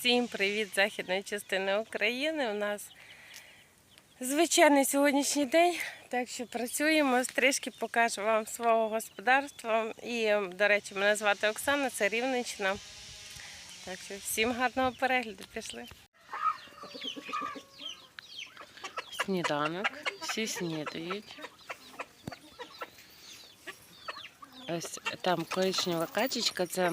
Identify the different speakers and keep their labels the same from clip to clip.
Speaker 1: Всім привіт західної частини України. У нас звичайний сьогоднішній день, так що працюємо. Трішки покажу вам свого господарства. І, до речі, мене звати Оксана, це Рівненщина. Так що всім гарного перегляду пішли. Сніданок, всі снідають. Ось там коричнева качечка, це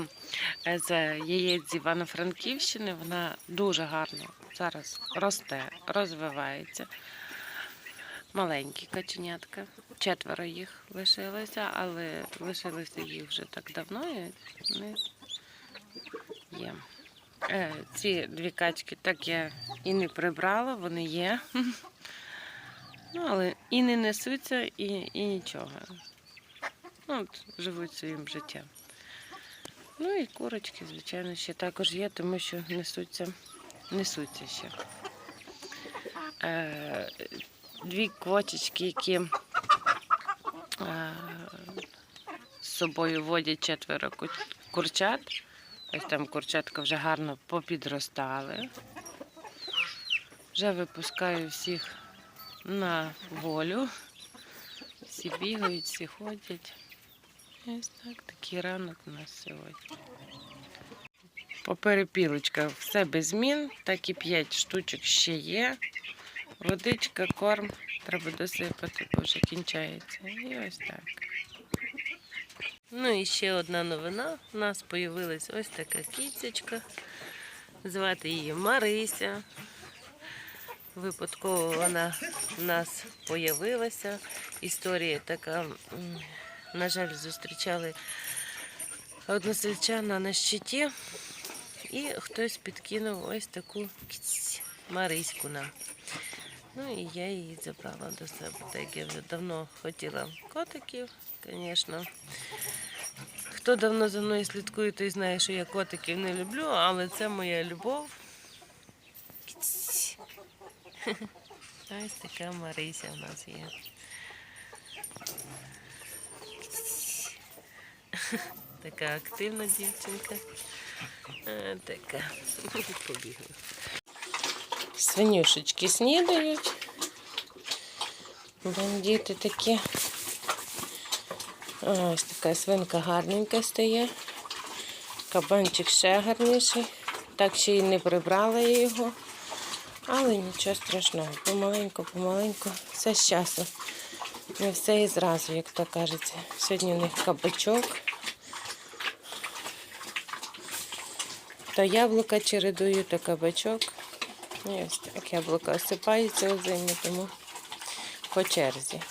Speaker 1: з яєць з Івано-Франківщини. Вона дуже гарно зараз росте, розвивається. Маленькі каченятка. Четверо їх лишилося, але лишилося їх вже так давно. І вони є. Е, Ці дві качки так я і не прибрала, вони є. Ну, але і не несуться, і, і нічого. Ну, от, живуть своїм життям. Ну і курочки, звичайно, ще також є, тому що несуться, несуться ще. Е, дві квочечки, які е, з собою водять четверо курчат. Ось там курчатка вже гарно попідростали. Вже випускаю всіх на волю. Всі бігають, всі ходять. Ось так, такий ранок у нас сьогодні. Поперепілочка, все без змін, так і 5 штучок ще є. Водичка, корм, треба досипати, бо вже кінчається. І ось так. Ну і ще одна новина. У нас з'явилась ось така кіцечка. Звати її Марися. Випадково вона в нас появилася. Історія така, на жаль, зустрічали односельчана на щиті, і хтось підкинув ось таку Мариську нам. Ну і я її забрала до себе. Так я вже давно хотіла котиків, звісно. Хто давно за мною слідкує, той знає, що я котиків не люблю, але це моя любов. Ось така Марися у нас є. Така активна дівчинка. А, така. Побігла. Свинюшечки снідають. Бандити такі. Ось така свинка гарненька стає. Кабанчик ще гарніший. Так ще й не прибрала я його. Але нічого страшного. Помаленьку, помаленьку. Все з часу. Не все і зразу, як то кажеться. Сьогодні у них кабачок. То яблука чередую, то кабачок. І ось так яблука осипаються озимі, тому по черзі.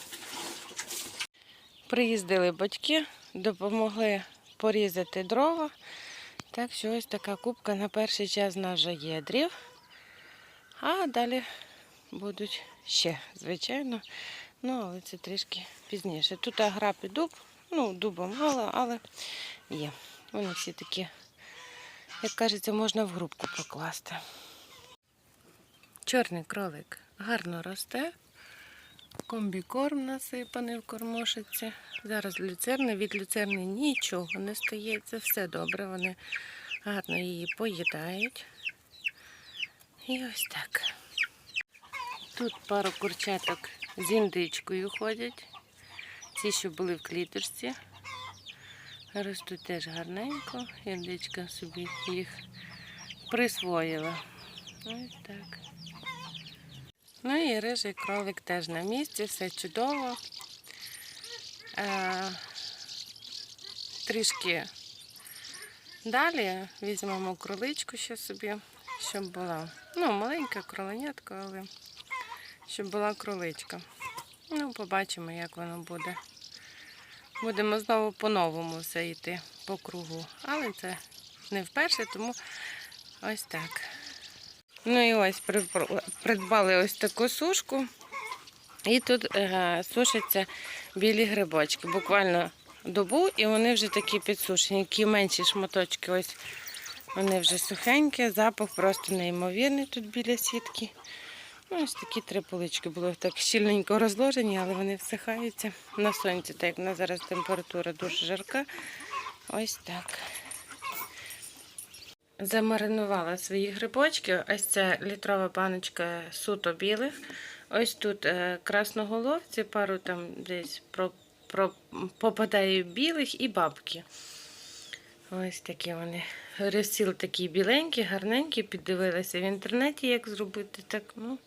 Speaker 1: Приїздили батьки, допомогли порізати дрова. Так що ось така кубка на перший час вже є дрів. А далі будуть ще, звичайно. Ну, але це трішки пізніше. Тут граб і дуб. Ну, дуба мало, але є. Вони всі такі, як кажеться, можна в грубку покласти. Чорний кролик гарно росте. Комбікорм насипаний в кормошиці. Зараз люцерни. Від люцерни нічого не стається. Все добре. Вони гарно її поїдають. І ось так. Тут пару курчаток з індичкою ходять. Ці, що були в кліточці. Ростуть теж гарненько. Індичка собі їх присвоїла. Ось так. Ну і рижий кролик теж на місці, все чудово. Е, трішки далі візьмемо кроличку ще собі, щоб була. Ну, маленька кроленятка, але щоб була кроличка. Ну, побачимо, як воно буде. Будемо знову по-новому все йти по кругу. Але це не вперше, тому ось так. Ну і ось придбали ось таку сушку. І тут е, сушаться білі грибочки. Буквально добу, і вони вже такі підсушені. Які менші шматочки, ось вони вже сухенькі, запах просто неймовірний тут біля сітки. Ну, ось такі три полички були так щільненько розложені, але вони всихаються на сонці, так як на зараз температура дуже жарка. Ось так. замаринувала свої грибочки. Ось це літрова баночка суто білих. Ось тут е, красноголовці, пару там десь про, про, попадає білих і бабки. Ось такі вони. Розсіл такий біленький, гарненький, піддивилася в інтернеті, як зробити. Так, ну,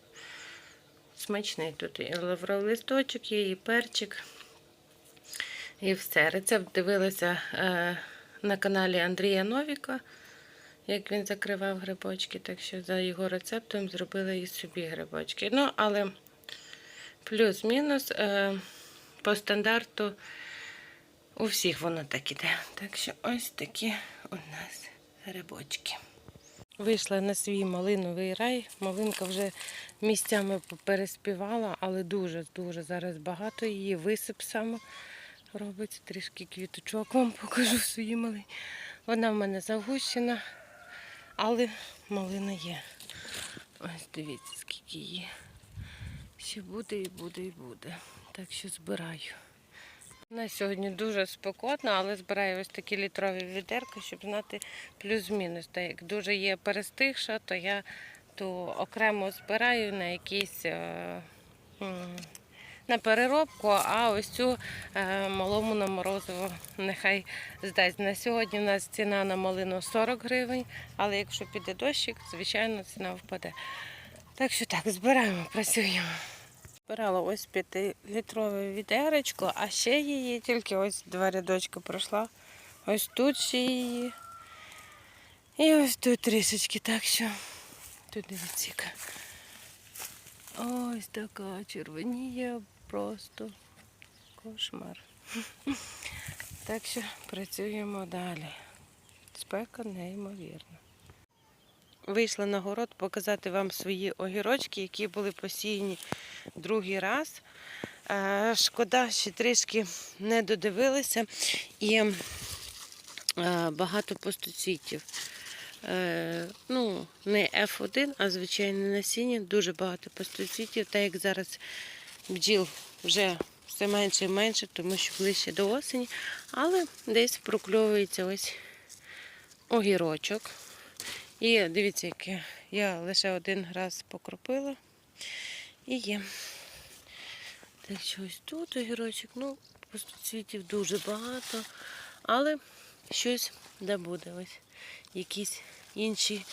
Speaker 1: смачний тут і лавровий листочок є, і перчик. І все. Рецепт дивилася е, на каналі Андрія Новіка, як він закривав грибочки. Так що за його рецептом зробила і собі грибочки. Ну, але плюс-мінус е, по стандарту у всіх воно так іде. Так що ось такі у нас грибочки. Вийшла на свій малиновий рай. Малинка вже місцями переспівала, але дуже-дуже зараз багато її. Висип саме робиться. Трішки квіточок вам покажу свої мали. Вона в мене загущена, але малина є. Ось дивіться, скільки є. Ще буде і буде, і буде. Так що збираю. У нас сьогодні дуже спекотно, але збираю ось такі літрові відерки, щоб знати плюс-мінус. Та як дуже є перестигша, то я то окремо збираю на якісь е, на переробку, а ось цю е, малому на морозиво нехай здасть. На сьогодні у нас ціна на малину 40 гривень, але якщо піде дощик, звичайно, ціна впаде. Так що так, збираємо, працюємо. Збирала ось 5-літрове відеречко, а ще її тільки ось два рядочки пройшла. Ось тут ще її. І ось тут трішечки, так що тут дивіться. яка. Ось така червоніє просто кошмар. Так що працюємо далі. Спека неймовірна. Вийшла на город показати вам свої огірочки, які були посіяні другий раз. Е, Шкода, що трішки не додивилися і е, багато пустоцвітів. Е, Ну, не F1, а звичайне насіння. Дуже багато пустоцвітів, так як зараз бджіл вже все менше і менше, тому що ближче до осені. Але десь прокльовується ось огірочок. І дивіться, яке я лише один раз покропила. І є. Так що ось тут огірочок, ну, пустоцвітів дуже багато, але щось де буде. Ось якийсь інший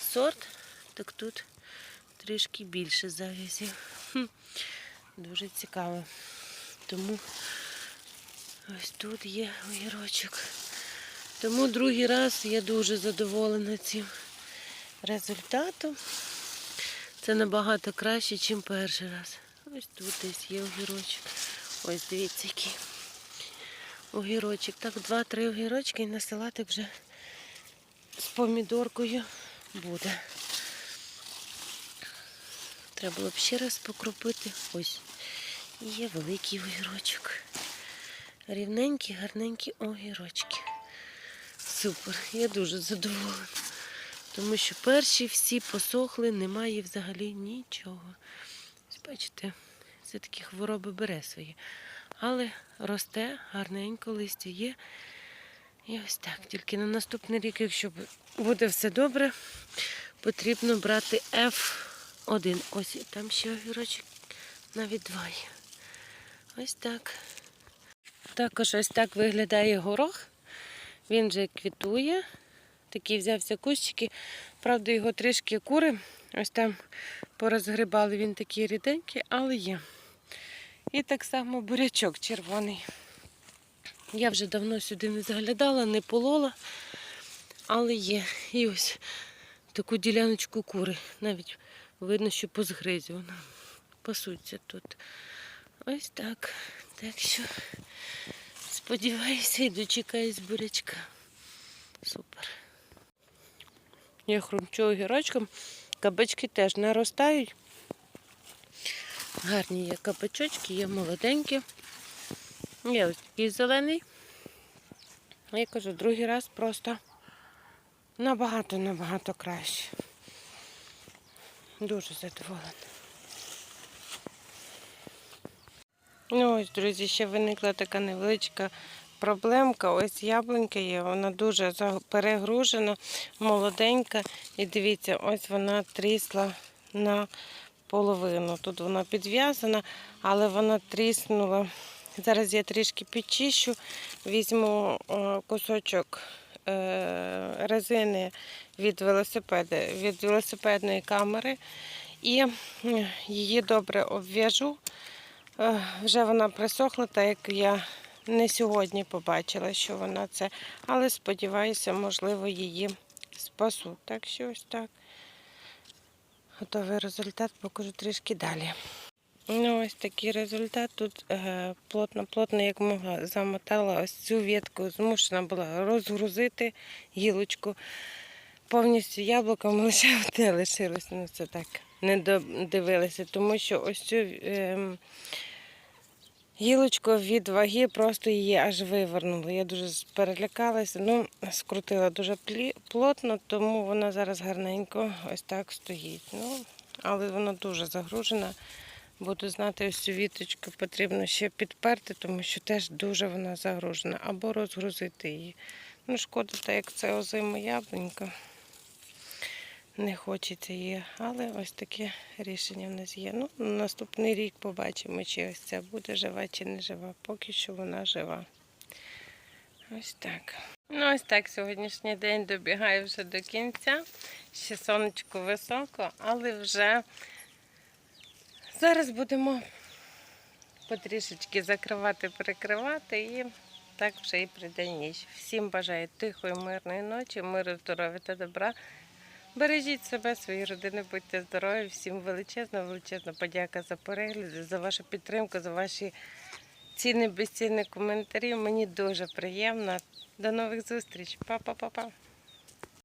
Speaker 1: сорт, так тут трішки більше завязів. Дуже цікаво. Тому ось тут є огірочок. Тому другий раз я дуже задоволена цим результатом. Це набагато краще, ніж перший раз. Ось тут десь є огірочок. Ось дивіться, який огірочок. Так, два-три огірочки і на салатик вже з помідоркою буде. Треба було б ще раз покропити. Ось. Є великий огірочок. Рівненькі, гарненькі огірочки. Супер, я дуже задоволена. Тому що перші всі посохли, немає взагалі нічого. Бачите, все-таки хвороба бере своє. Але росте, гарненько листя є. І ось так. Тільки на наступний рік, якщо буде все добре, потрібно брати F1. Ось там ще огірочок, навіть два є. Ось так. Також ось так виглядає горох. Він вже квітує. Такий взявся кущики. Правда, його трішки кури. Ось там порозгрибали, він такий ріденький, але є. І так само бурячок червоний. Я вже давно сюди не заглядала, не полола, але є. І ось таку діляночку кури. Навіть видно, що позгризювано. Пасуться тут. Ось так. Так що сподіваюся і дочекаюсь бурячка. Супер. Я хрумчу огірочком. Кабачки теж наростають. Гарні є кабачочки, є молоденькі. Є ось такий зелений. Я кажу, другий раз просто набагато-набагато краще. Дуже задоволена. Ну ось, друзі, ще виникла така невеличка проблемка. Ось яблунька є, вона дуже перегружена, молоденька. І дивіться, ось вона трісла на половину. Тут вона підв'язана, але вона тріснула. Зараз я трішки підчищу, візьму е, кусочок е, резини від велосипеда, від велосипедної камери і її добре обв'яжу. Е, Вже вона присохла, так як я не сьогодні побачила, що вона це, але сподіваюся, можливо, її спасу. Так що ось так. Готовий результат покажу трішки далі. Ну, ось такий результат. Тут е, плотно-плотно, як могла, замотала ось цю ветку, змушена була розгрузити гілочку. Повністю яблуком лише одне лишилось. Ну, це так не дивилися, тому що ось цю ем, гілочку від ваги просто її аж вивернуло. Я дуже перелякалася. Ну, скрутила дуже плотно, тому вона зараз гарненько ось так стоїть. Ну, але вона дуже загружена. Буду знати, ось віточку потрібно ще підперти, тому що теж дуже вона загружена. Або розгрузити її. Ну, шкода, так як це озима яблунька. Не хочеться її, але ось таке рішення в нас є. Ну, наступний рік побачимо, чи ось ця буде жива, чи не жива. Поки що вона жива. Ось так. Ну, ось так сьогоднішній день добігає вже до кінця. Ще сонечко високо, але вже зараз будемо потрішечки закривати, перекривати і так вже і прийде ніч. Всім бажаю тихої, мирної ночі, миру, здоров'я та добра. Бережіть себе, свої родини, будьте здорові. Всім величезна, величезна подяка за перегляди, за вашу підтримку, за ваші цінні, безцінні коментарі. Мені дуже приємно. До нових зустріч. Па-па-па-па.